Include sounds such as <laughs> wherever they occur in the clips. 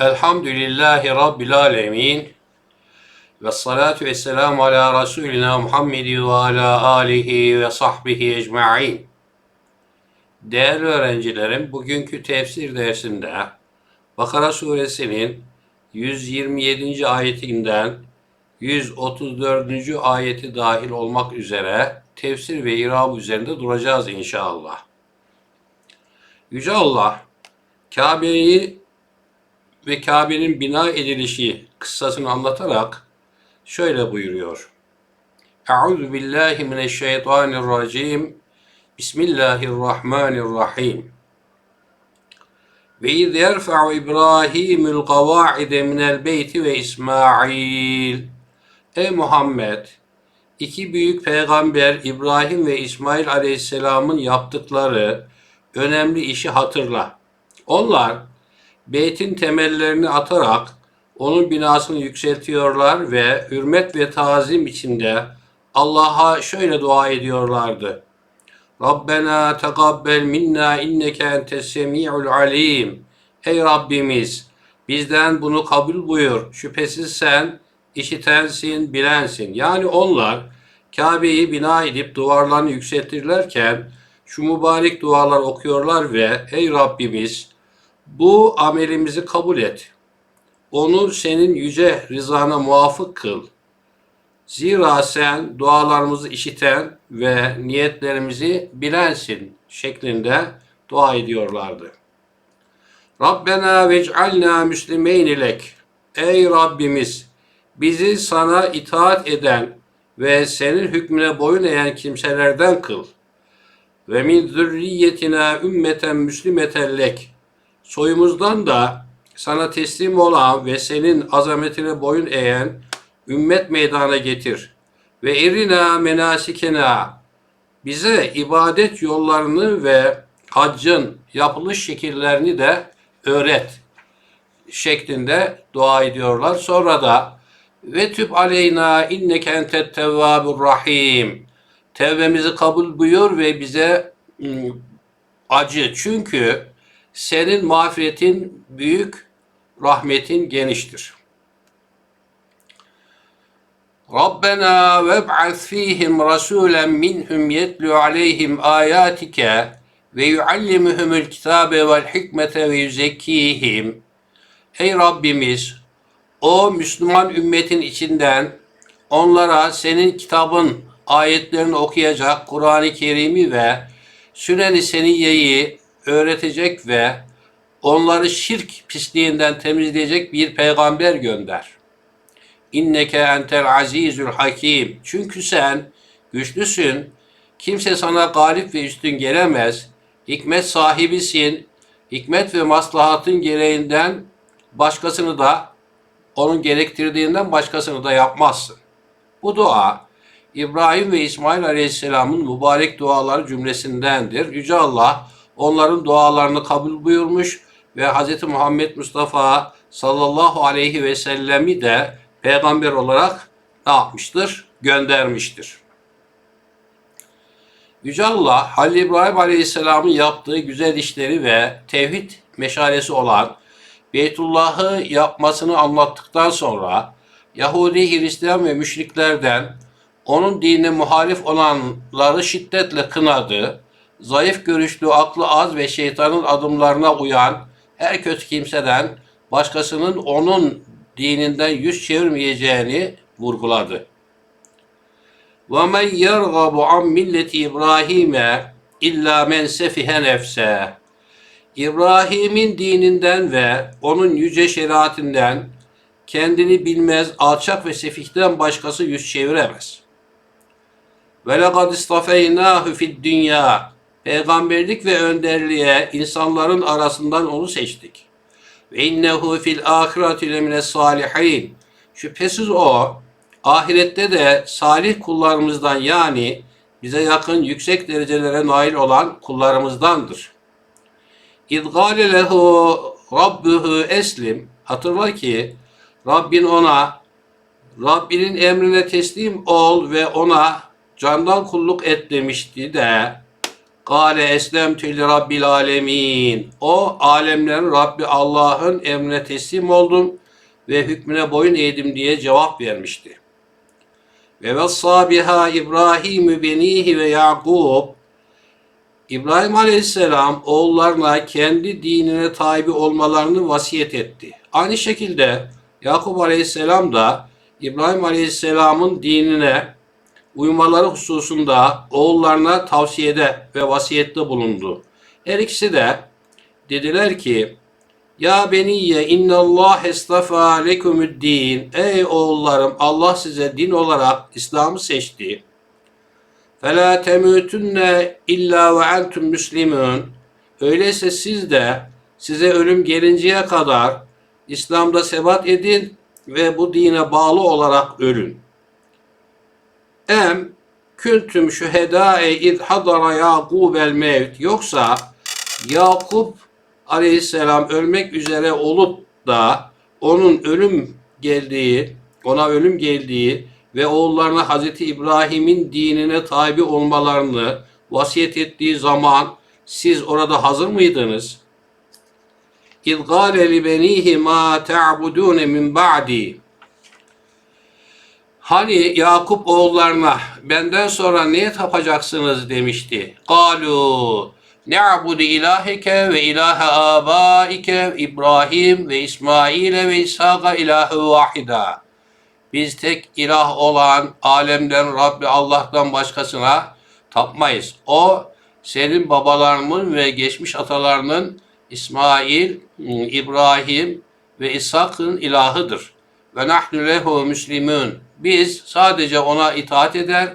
Elhamdülillahi Rabbil Alemin. Ve salatu ve selamu ala Resulina Muhammedi ve ala alihi ve sahbihi ecma'in. Değerli öğrencilerim, bugünkü tefsir dersinde Bakara suresinin 127. ayetinden 134. ayeti dahil olmak üzere tefsir ve irab üzerinde duracağız inşallah. Yüce Allah, Kabe'yi ve Kabe'nin bina edilişi kıssasını anlatarak şöyle buyuruyor. Euzu billahi mineşşeytanirracim. Bismillahirrahmanirrahim. Ve iz yerfa'u İbrahimul kavaide minel beyti ve İsmail. Ey Muhammed! iki büyük peygamber İbrahim ve İsmail aleyhisselamın yaptıkları önemli işi hatırla. Onlar beytin temellerini atarak onun binasını yükseltiyorlar ve hürmet ve tazim içinde Allah'a şöyle dua ediyorlardı. Rabbena tegabbel minna inneke entes semi'ul alim. Ey Rabbimiz bizden bunu kabul buyur. Şüphesiz sen işitensin, bilensin. Yani onlar Kabe'yi bina edip duvarlarını yükseltirlerken şu mübarek dualar okuyorlar ve ey Rabbimiz bu amelimizi kabul et. Onu senin yüce rızana muvafık kıl. Zira sen dualarımızı işiten ve niyetlerimizi bilensin şeklinde dua ediyorlardı. Rabbena vec'alna müslimeyn ilek. Ey Rabbimiz bizi sana itaat eden ve senin hükmüne boyun eğen kimselerden kıl. Ve min zürriyetina ümmeten müslimeten lek. Soyumuzdan da sana teslim olan ve senin azametine boyun eğen ümmet meydana getir. Ve erina menasikena bize ibadet yollarını ve haccın yapılış şekillerini de öğret şeklinde dua ediyorlar. Sonra da ve tüb aleyna inneke entet tevvabur rahim. Tevbemizi kabul buyur ve bize ım, acı. Çünkü senin mağfiretin büyük, rahmetin geniştir. Rabbena veb'ath fihim rasulen minhum yetlu aleyhim ayatike ve yuallimuhumul kitabe vel hikmete ve yüzekkihim. Ey Rabbimiz, o Müslüman ümmetin içinden onlara senin kitabın ayetlerini okuyacak Kur'an-ı Kerim'i ve Sünen-i Seniyye'yi öğretecek ve onları şirk pisliğinden temizleyecek bir peygamber gönder. İnneke entel azizül hakim. Çünkü sen güçlüsün. Kimse sana galip ve üstün gelemez. Hikmet sahibisin. Hikmet ve maslahatın gereğinden başkasını da onun gerektirdiğinden başkasını da yapmazsın. Bu dua İbrahim ve İsmail Aleyhisselam'ın mübarek duaları cümlesindendir. Yüce Allah onların dualarını kabul buyurmuş ve Hz. Muhammed Mustafa sallallahu aleyhi ve sellemi de peygamber olarak ne yapmıştır? Göndermiştir. Yüce Allah Halil İbrahim Aleyhisselam'ın yaptığı güzel işleri ve tevhid meşalesi olan Beytullah'ı yapmasını anlattıktan sonra Yahudi, Hristiyan ve müşriklerden onun dinine muhalif olanları şiddetle kınadı Zayıf görüşlü, aklı az ve şeytanın adımlarına uyan her kötü kimseden başkasının onun dininden yüz çevirmeyeceğini vurguladı. وَمَنْ يَرْغَبُ عَنْ مِلَّةِ İbrahim'e illa men sefihe nefse. İbrahim'in dininden ve onun yüce şeriatinden kendini bilmez, alçak ve sefihten başkası yüz çeviremez. Ve lekad istafeynâhu fid dünya. Peygamberlik ve önderliğe insanların arasından onu seçtik. Ve innehu fil ahireti lemine salihin. Şüphesiz o ahirette de salih kullarımızdan yani bize yakın yüksek derecelere nail olan kullarımızdandır. İdgâle lehu rabbuhu eslim. Hatırla ki Rabbin ona Rabbinin emrine teslim ol ve ona candan kulluk et demişti de Kale eslemtü li rabbil alemin. O alemlerin Rabbi Allah'ın emrine teslim oldum ve hükmüne boyun eğdim diye cevap vermişti. Ve vessa biha İbrahim benihi ve Yakub. İbrahim Aleyhisselam oğullarına kendi dinine tabi olmalarını vasiyet etti. Aynı şekilde Yakup Aleyhisselam da İbrahim Aleyhisselam'ın dinine uymaları hususunda oğullarına tavsiyede ve vasiyette bulundu. Her ikisi de dediler ki ya beniyye innallah estafa lekumuddin. Ey oğullarım Allah size din olarak İslam'ı seçti. Fela temutunne illa ve entum müslimun. Öyleyse siz de size ölüm gelinceye kadar İslam'da sebat edin ve bu dine bağlı olarak ölün. Em küntüm şühedâe id hadara Yakub el mevt. Yoksa Yakup aleyhisselam ölmek üzere olup da onun ölüm geldiği, ona ölüm geldiği ve oğullarına Hazreti İbrahim'in dinine tabi olmalarını vasiyet ettiği zaman siz orada hazır mıydınız? İz gâle li benihi mâ te'budûne min ba'di. Hani Yakup oğullarına benden sonra neye tapacaksınız demişti. Galu ne'budu ilahike ve ilahe abaike İbrahim ve İsmail ve İshak'a ilahı vahida. Biz tek ilah olan alemden Rabbi Allah'tan başkasına tapmayız. O senin babalarının ve geçmiş atalarının İsmail, İbrahim ve İshak'ın ilahıdır. Ve nahnu lehu müslimun. Biz sadece ona itaat eder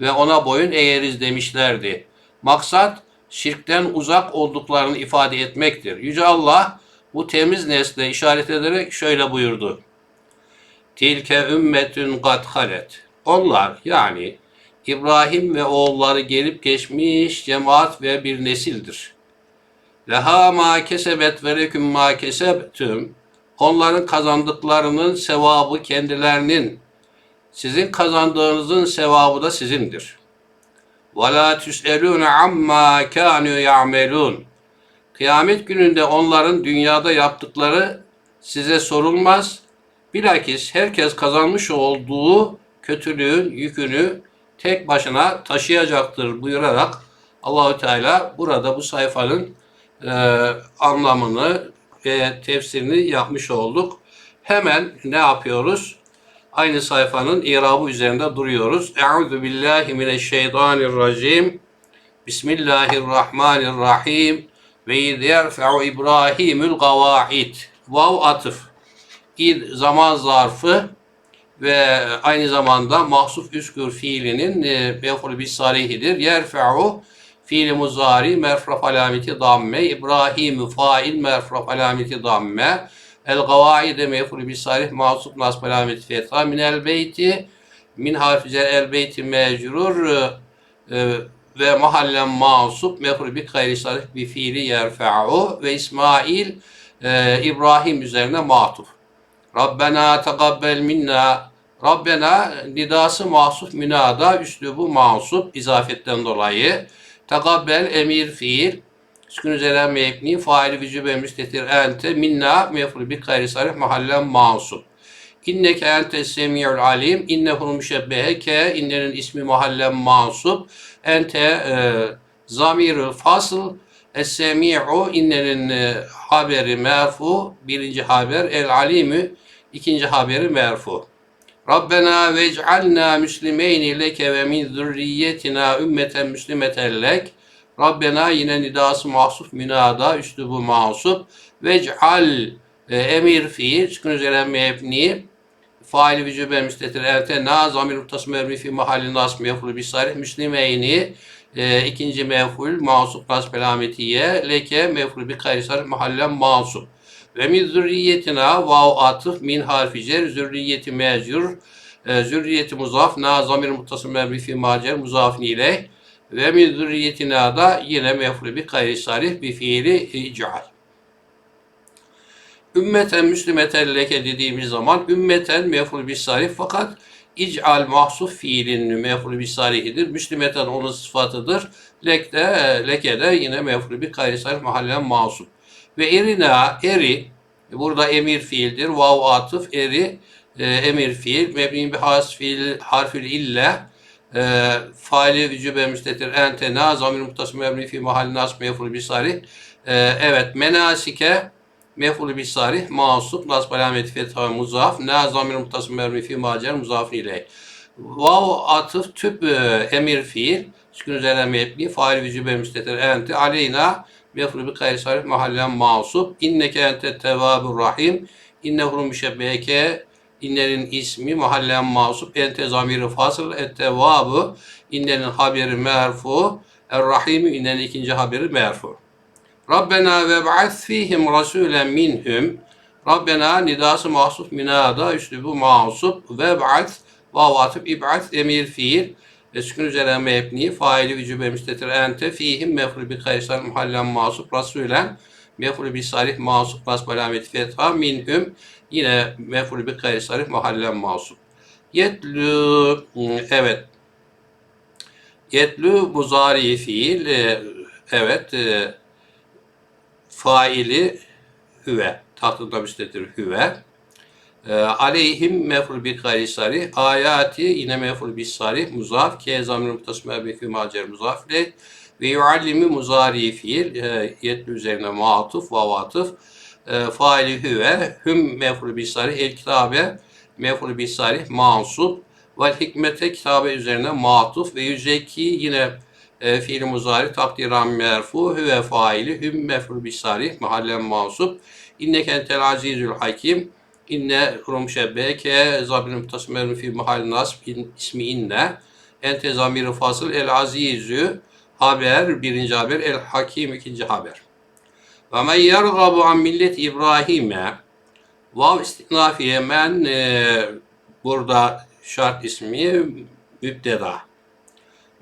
ve ona boyun eğeriz demişlerdi. Maksat şirkten uzak olduklarını ifade etmektir. Yüce Allah bu temiz nesle işaret ederek şöyle buyurdu. Tilke ümmetün kad halet. Onlar yani İbrahim ve oğulları gelip geçmiş cemaat ve bir nesildir. Leha ma kesebet ve leküm ma kesebtüm. Onların kazandıklarının sevabı kendilerinin, sizin kazandığınızın sevabı da sizindir. La tüselûne amma kânû ya'melûn. Kıyamet gününde onların dünyada yaptıkları size sorulmaz. Bilakis herkes kazanmış olduğu kötülüğün yükünü tek başına taşıyacaktır buyurarak Allahü Teala burada bu sayfanın e, anlamını ve tefsirini yapmış olduk. Hemen ne yapıyoruz? Aynı sayfanın irabı üzerinde duruyoruz. Euzu billahi mineşşeytanirracim. Bismillahirrahmanirrahim. Ve iz yerfe'u İbrahimül gavaid. Vav atıf. İd zaman zarfı ve aynı zamanda mahsuf üskür fiilinin mef'ul bis salihidir. Yerfe'u fiil muzari merfraf alameti damme, İbrahim fail merfraf alameti damme, el gavaide mef'ul bis salih mahsuf nasb alameti fetha min el beyti min harfi el beyti mecrur e, ve mahallen masup mef'ul bi gayri salih bi fiili yerfe'u ve İsmail e, İbrahim üzerine matuf. Rabbena tegabbel minna Rabbena nidası mahsuf münada üslubu mahsup izafetten dolayı Tegabbel emir fiil sükun üzere mebni faili vücube müstetir ente minna mefru bir gayri sarih mahallen mahsup İnneke ente semi'ul alim innehu müşebbehe ke innenin ismi mahallen mahsup ente e, zamirul fasıl Es-semi'u innenin e, haberi merfu birinci haber el alimü ikinci haberi merfu. Rabbena vec'alna müslimeyni leke ve min zürriyetina ümmeten müslimeten lek. Rabbena yine nidası mahsuf münada üslubu mahsup. Vec'al e, emir fiil çıkın üzere mebni. Faili vücube müstetir erte na zamir mutasım emri fi mahalli nas mefulu bisarih müslimeyni e, ikinci meful mahsup nas pelametiye. Leke meful bi kayrisar mahallen mahsup ve min zürriyetina vav atıf min harfi cer zürriyeti mecur. E, zürriyeti muzaf na zamir muttasım mebni fi macer muzafin ile ve min zürriyetina da yine mef'ul bi gayri sarih bi fiili ical. Ümmeten müslimeten leke dediğimiz zaman ümmeten mef'ul bi sarih fakat İc'al mahsuf fiilin mef'ulü bir salihidir. Müslimeten onun sıfatıdır. Lek de, leke de yine mef'ulü bir gayri salih mahallen masum. Ve erina, eri, burada emir fiildir. Vav atıf, eri, e, emir fiil. Mebni bir has fiil, harfül ille, e, faili vücube müstetir ente na zamir muhtasım mebni fi mahalli nas mef'ulü bir salih. E, evet, menasike, mef'ulü bir sarih, masup, nasb alameti fetha muzaf, na zamir muhtasım mebni fi macer muzaf ile. Vav atıf tüp e, emir fiil, sükun üzerine mebni, fail vücube müstetir ente aleyna, mef'ulü bir gayri sarih mahallen masup, inneke ente tevabur rahim, innehu müşebbeke, innenin ismi mahallen masup, ente zamiri fasıl, ettevabı, innenin haberi merfu, er-rahimi innenin ikinci haberi merfu. Rabbena ve ba'ath fihim rasulen minhum. Rabbena nidası mahsus minada üslubu mahsup ve ba'ath vav atıp emir fiil. Ve sükun üzerine mebni faili vücube müstetir ente fihim mefru bi kaysar muhallen mahsup rasulen mefru bi sarih mahsup nasb alameti minhum yine mefru bi kaysar muhallen mahsup. Yetlü evet Yetlü muzari fiil e, evet e, faili hüve. Tahtında müstetir hüve. E, aleyhim mef'ul bi gayri sarih. Ayati yine mef'ul bi sarih. Muzaf. Ke zamir muhtasme bi macer muzaf ile. Ve yuallimi muzari fiil. E, yetli üzerine matuf, vavatuf. E, faili hüve. Hüm mef'ul bi sarih. El kitabe mef'ul bi sarih. Mansup. Vel hikmete kitabe üzerine matuf. Ve yüzeki yine e, fiil muzari takdiran merfu hüve faili hüm mef'ul bisarih mahallen mansup inneke entel azizül hakim inne rum şebbeke zabir mutasmerin fi mahal nasb in, ismi inne ente zamir fasıl el azizü haber birinci haber el hakim ikinci haber ve men yergabu an millet İbrahim'e vav istinafiye men e, burada şart ismi mübdeda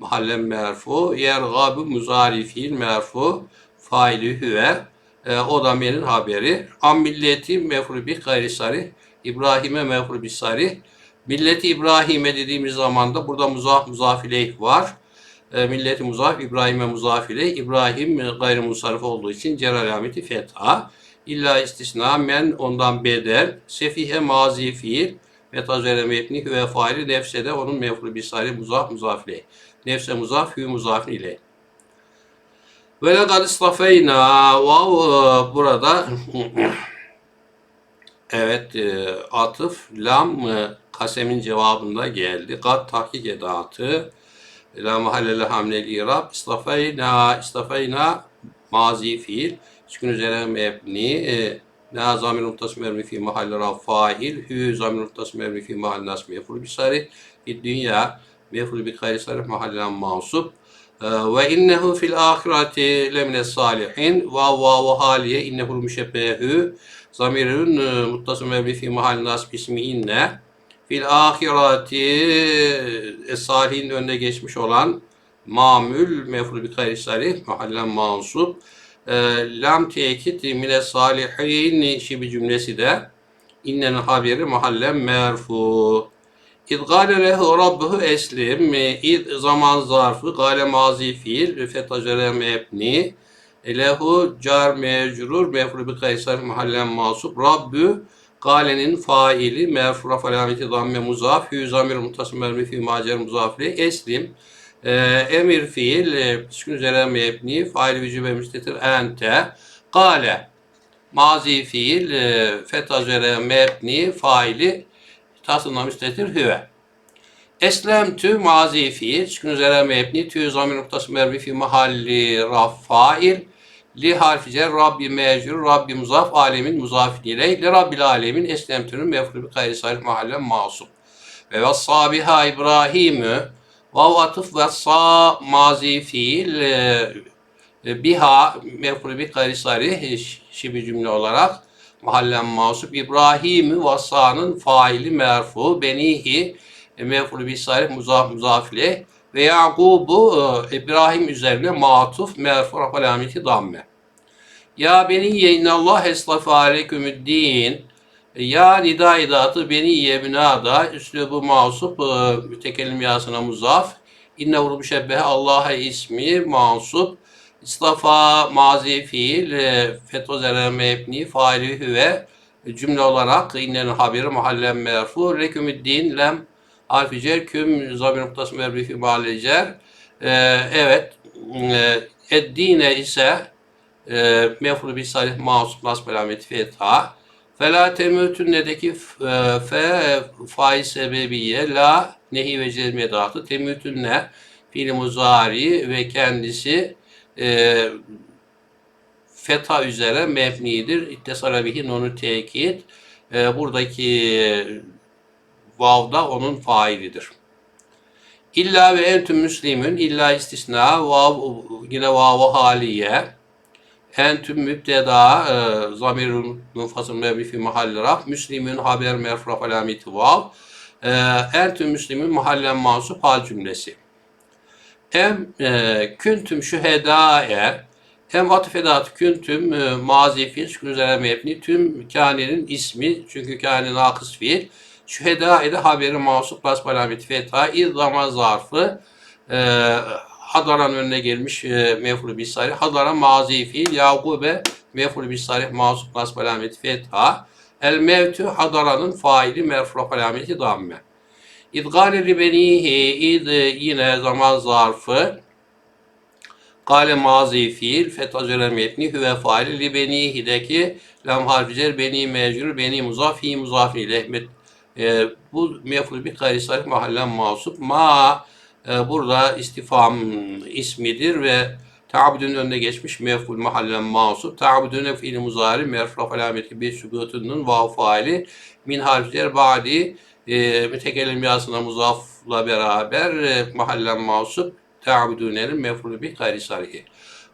mahallen merfu, yergabı muzari fiil merfu, faili hüve, e, o da menin haberi. Am milleti mefru bi gayri sarih, İbrahim'e mefru bi sarih. Milleti İbrahim'e dediğimiz zaman da burada muzaf muzaf ileyh var. E, milleti muzaf, İbrahim'e muzaf ileyh. İbrahim gayri musarif olduğu için cer alameti fetha. İlla istisna men ondan bedel. Sefihe mazi fiil. Metazere mebni hüve faili nefse de onun mefru bi sarih muzaf muzaf ileyh. Nefse muzaf, hü muzafin ile. Ve lekad istafeyna vav e, burada <laughs> evet e, atıf lam kasemin cevabında geldi. Kad tahkik edatı la mahalleli hamlel irab istafeyna istafeyna mazi fiil. Sükun üzerine mebni la zamir muhtasım mermi fi mahalli raf fail hü zamir muhtasım mermi fi mahalli nas meful bisari fi dünya meful bi gayri sarih mahallen mansup ve innehu fil ahireti lemine salihin ve vavu haliye innehu müşebbehu zamirun muttasım mebni fi mahalli nasb ismi inne fil ahireti e, salihin önüne geçmiş olan mamül meful bi gayri sarih mahallen mansup e, lam tekit mine salihin şibi cümlesi de innenin haberi mahallen merfu İz gâle lehu rabbuhu eslim. İz zaman zarfı. Gâle mazi fiil. Fetacere mebni. Lehu car mecrur. Mefru bi kaysar mahallen masup. Rabbü Galenin faili merfura falameti damme muzaf hü zamir mutasım mermi fi macer muzafli eslim e, emir fiil e, sükun üzere mebni fail vücube müstetir ente gale mazi fiil e, feta üzere mebni faili tasınla müstetir hüve. Eslem tü mazi fiil, sükun üzere mebni, tü zamir noktası mermi fi mahalli raf fail, li harfi cer, Rabbi mecrur, Rabbi muzaf, alemin muzafin ile, li Rabbil alemin, eslem tünün mefru bi gayri sarif mahallen masum. Ve vassabiha İbrahim'ü, vav atıf ve sa mazi fiil, e, e, biha mefru bi gayri sarif, şibi cümle olarak, mahallen masup İbrahim'i vasanın faili merfu benihi e, mef'ulü bi sarif muzaf muzafile ve Yakub'u e, İbrahim üzerine matuf merfu alameti damme. Ya beni innallah eslafa aleykümüddin Ya nida idatı beni yebnada üslubu masup e, mütekellim yasına muzaf. İnne vuru müşebbehe Allah'a ismi mansup. İstafa mazi fiil e, fetho zere mebni faili hüve cümle olarak innenin haberi mahallen merfu rekümüddin lem harfi cer küm zamir noktası mebni fi mahalle cer Ee, evet e, eddine ise e, mefru bir salih masup nasb alameti fetha Fela temütünnedeki e, fe faiz sebebiye la nehi ve cezmiye dağıtı temütünne fiil muzari ve kendisi e, feta üzere mebnidir. İttesara bihi nonu tekit. E, buradaki vavda onun failidir. İlla ve entüm müslimün illa istisna vav yine vav haliye. Entüm mübteda e, zamirun munfasıl mebni fi mahalli raf müslimün haber merfu alameti vav. E, entüm müslimün mahallen mansup hal cümlesi. Em e, küntüm şühedâe hem atıf edatı küntüm e, mazi fiil üzere mebni tüm kânenin ismi çünkü kâne nakıs fiil şühedâ ile haberi mansup basb alameti fetha izzama zarfı e, hadaran önüne gelmiş e, mef'ul bir sarih hadara mazi fiil yakube mef'ul bir sarih mansup nasb alameti fetha el mevtü hadaranın faili merfu alameti damme İdgâle ribenihi id yine zaman zarfı Kale mazi fiil fetha üzere metni hüve faili li benihi'deki lam harfi beni mecrur beni muzaf hi muzaf ile met e, bu mef'ul bir gayri sarih mahallen masup ma e, burada istifam ismidir ve ta'budun önüne geçmiş mef'ul mahallen masup ta'budun fiil muzari merfu alameti bir sübutunun vav faili min harfler ba'di e, mütekellim yasına muzafla beraber e, mahallen masup ta'budunenin mef'ulü bir gayri sarihi.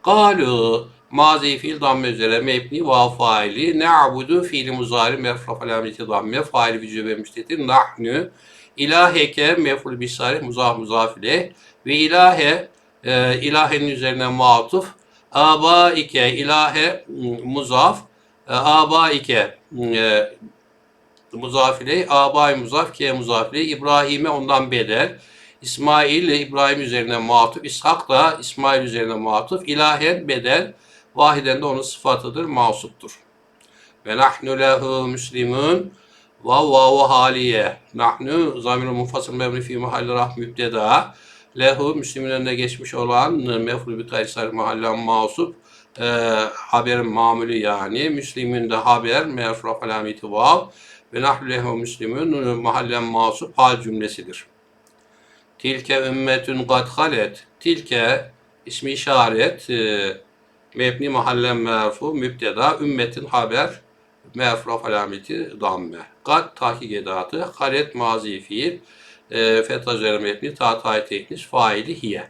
Kalu mazi fiil damme üzere mebni vav faili ne'abudu fiili muzari merfu alameti damme faili vücube müstetir nahnu ilaheke mef'ul bir sarih muzaf muzaf ile ve ilahe e, ilahenin üzerine matuf. Aba ike ilahe muzaf. E, aba ike e, muzaf ile abay muzaf ke muzaf İbrahim'e ondan bedel İsmail ile İbrahim üzerine matuf, İshak da İsmail üzerine matuf, ilahen bedel, vahiden de onun sıfatıdır, mausuptur. Ve nahnu lehu müslimun vav vav haliye. Nahnu zamir munfasıl mebni fi mahalli rah mübteda. Lehu müslimin önüne geçmiş olan mefru bi kaysar mahallen mausup e, haberin mamülü yani. Müslimin de haber merfu alameti vav ve nahnu lehu müslimun mahallen mausup hal cümlesidir. Tilke ümmetün kad halet. Tilke ismi işaret e, mebni mahallen merfu mübteda ümmetin haber merfu alameti damme. Kad tahkik edatı halet mazi fiil e, fetha üzere mebni tatay teknis faili hiye.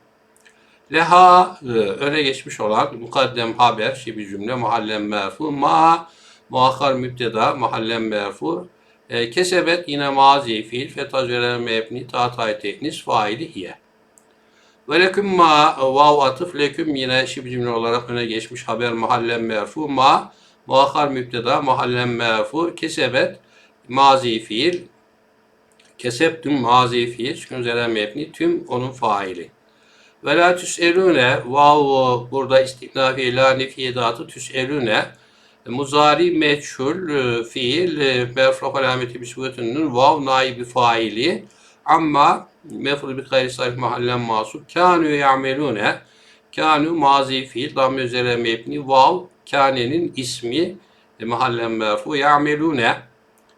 Leha e, öne geçmiş olan mukaddem haber şibi cümle mahallen merfu ma muakkar mübteda mahallen merfu e, kesebet yine mazi fiil fetha üzere mebni tatay teknis faili hiye. Ve leküm ma vav atıf leküm yine şibi cümle olarak öne geçmiş haber mahallen merfu ma muakkar mübteda mahallen merfu kesebet mazi fiil kesebtüm mazi fiil çünkü üzere mebni tüm onun faili. Ve la tüselüne vav burada istiknafi la nefiye dağıtı tüselüne muzari meçhul e, fiil e, merfu alameti bisbutunun vav naibi faili. Amma mefru bi gayri sarif mahallen masuk kanu ya'melune kanu mazi fiil damme üzere mebni vav kanenin ismi e, mahallen merfu ya'melune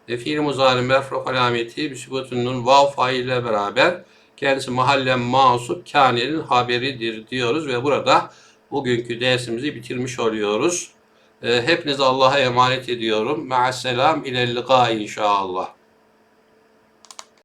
e, fiil muzari merfu alameti bisbutunun vav faile beraber kendisi mahallen masup kanenin haberidir diyoruz ve burada bugünkü dersimizi bitirmiş oluyoruz. E, hepinizi Allah'a emanet ediyorum. Ma'asselam ilel liqa inşallah.